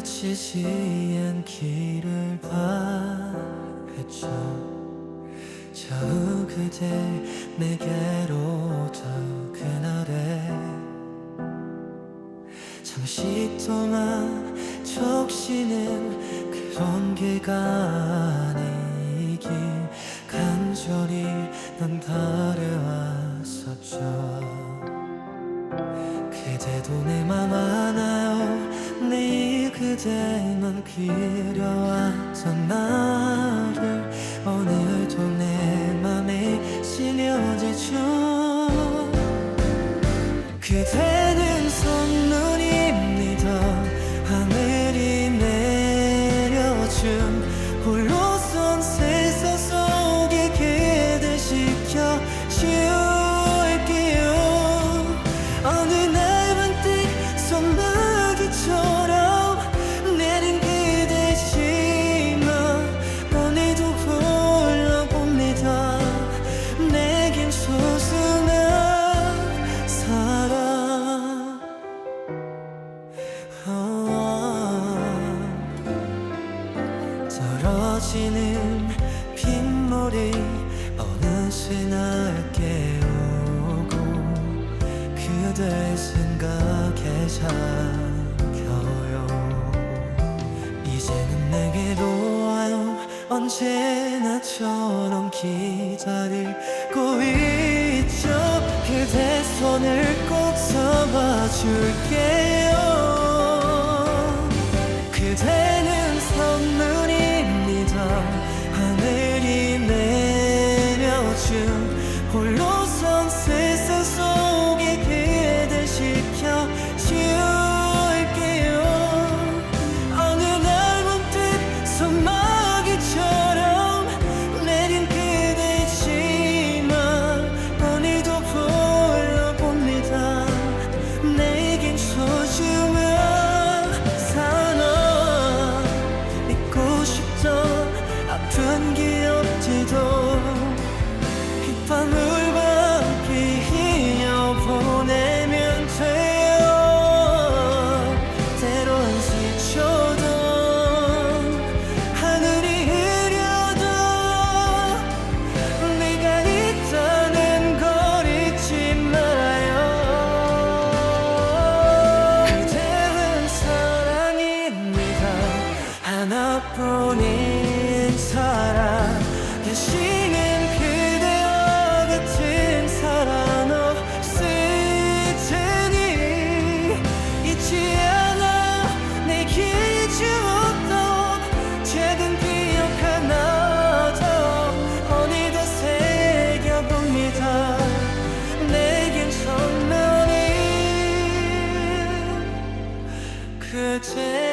다치지 않기를 바랬죠. 저 그대 내게로 더 그날에 잠시 동안 적시는 그런 게가 아니길 간절히 난 바래왔었죠. 그대도 내맘 알아요 그대만 그려왔던 나 떨어지는 빗물이 어느새 날 깨우고 그대 생각에 잠겨요. 이제는 내게로 와요. 언제나처럼 기다리고 있죠. 그대 손을 꼭 잡아줄게 아 하나뿐인 사랑. 다시는 그대와 같은 사랑 없을 테니 잊지 않아 내게 주었던 작은 기억 하나 더 오늘도 새겨봅니다. 내겐 선명히 그대